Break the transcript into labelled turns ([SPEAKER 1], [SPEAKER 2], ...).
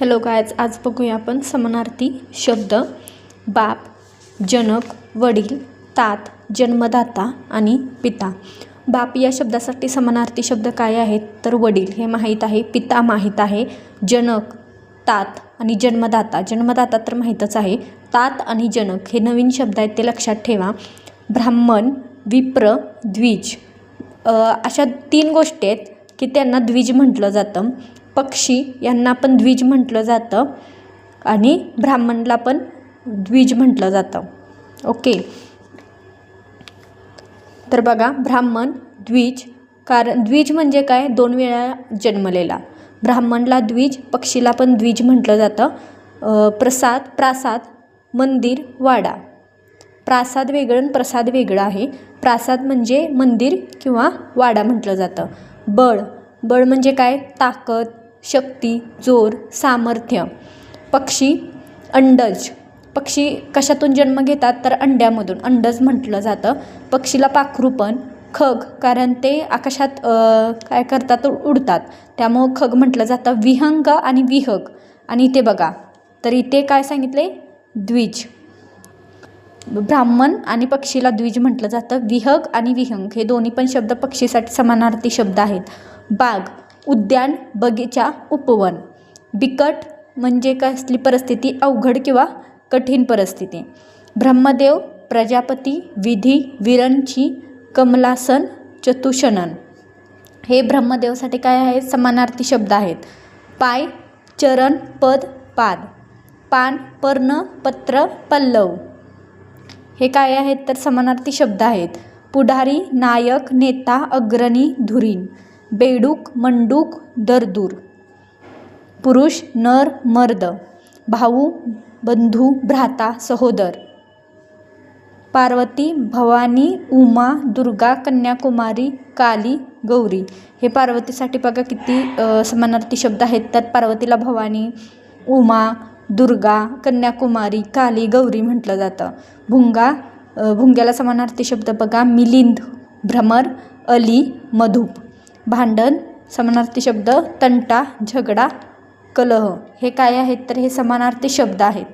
[SPEAKER 1] Hello guys आज बघूया आपण समानार्थी शब्द. बाप जनक वडील तात जन्मदाता आणि पिता. बाप या शब्दासाठी समानार्थी शब्द काय आहेत? तर वडील हे माहीत आहे पिता माहीत आहे जनक तात आणि जन्मदाता. जन्मदाता तर माहीतच आहे. तात आणि जनक हे नवीन शब्द आहेत ते लक्षात ठेवा. ब्राह्मण विप्र द्विज. अशा तीन गोष्टी आहेत की त्यांना द्विज म्हटलं जातं. पक्षी यांना पण द्विज म्हटलं जातं आणि ब्राह्मणला पण द्विज म्हटलं जातं. ओके. तर बघा ब्राह्मण द्विज कारण द्विज म्हणजे काय? दोन वेळा जन्मलेला. ब्राह्मणला द्विज पक्षीला पण द्विज म्हटलं जातं. प्रसाद प्रासाद मंदिर वाडा. प्रासाद वेगळं आणि प्रसाद वेगळं आहे. प्रासाद म्हणजे मंदिर किंवा वाडा म्हटलं जातं. बळ. बळ म्हणजे काय? ताकद. शक्ती जोर सामर्थ्य. पक्षी अंडज. पक्षी कशातून जन्म घेतात? तर अंड्यामधून. अंडज म्हटलं जातं. पक्षीला पाखरू पण. खग कारण ते आकाशात काय करतात? उडतात. त्यामुळं खग म्हटलं जातं विहंग आणि विहग. आणि इथे बघा. तर इथे काय सांगितले? द्विज. ब्राह्मण आणि पक्षीला द्विज म्हटलं जातं. विहग आणि विहंग. हे दोन्ही पण शब्द पक्षीसाठी समानार्थी शब्द आहेत. बाग उद्यान बगीचा उपवन. बिकट म्हणजे कसली परिस्थिती अवघड किंवा कठीण परिस्थिती. ब्रह्मदेव प्रजापती विधी विरंची कमलासन चतुषणन हे ब्रह्मदेवसाठी काय आहेत समानार्थी शब्द आहेत. पाय चरण पद पाद. पान पर्ण पत्र पल्लव. हे काय आहेत? तर समानार्थी शब्द आहेत. पुढारी नायक नेता अग्रणी धुरीण. बेडूक मंडूक दरदूर. पुरुष नर मर्द. भाऊ बंधू भ्राता सहोदर. पार्वती भवानी उमा दुर्गा कन्याकुमारी काली गौरी. हे पार्वतीसाठी बघा किती समानार्थी शब्द आहेत. त्यात पार्वतीला भवानी उमा दुर्गा कन्याकुमारी काली गौरी म्हटलं जातं. भुंगा भुंग्याला समानार्थी शब्द बघा. मिलिंद भ्रमर अली मधुप. भांडण समानार्थी शब्द तंटा झगडा कलह हे काय आहेत? तर हे समानार्थी शब्द आहेत.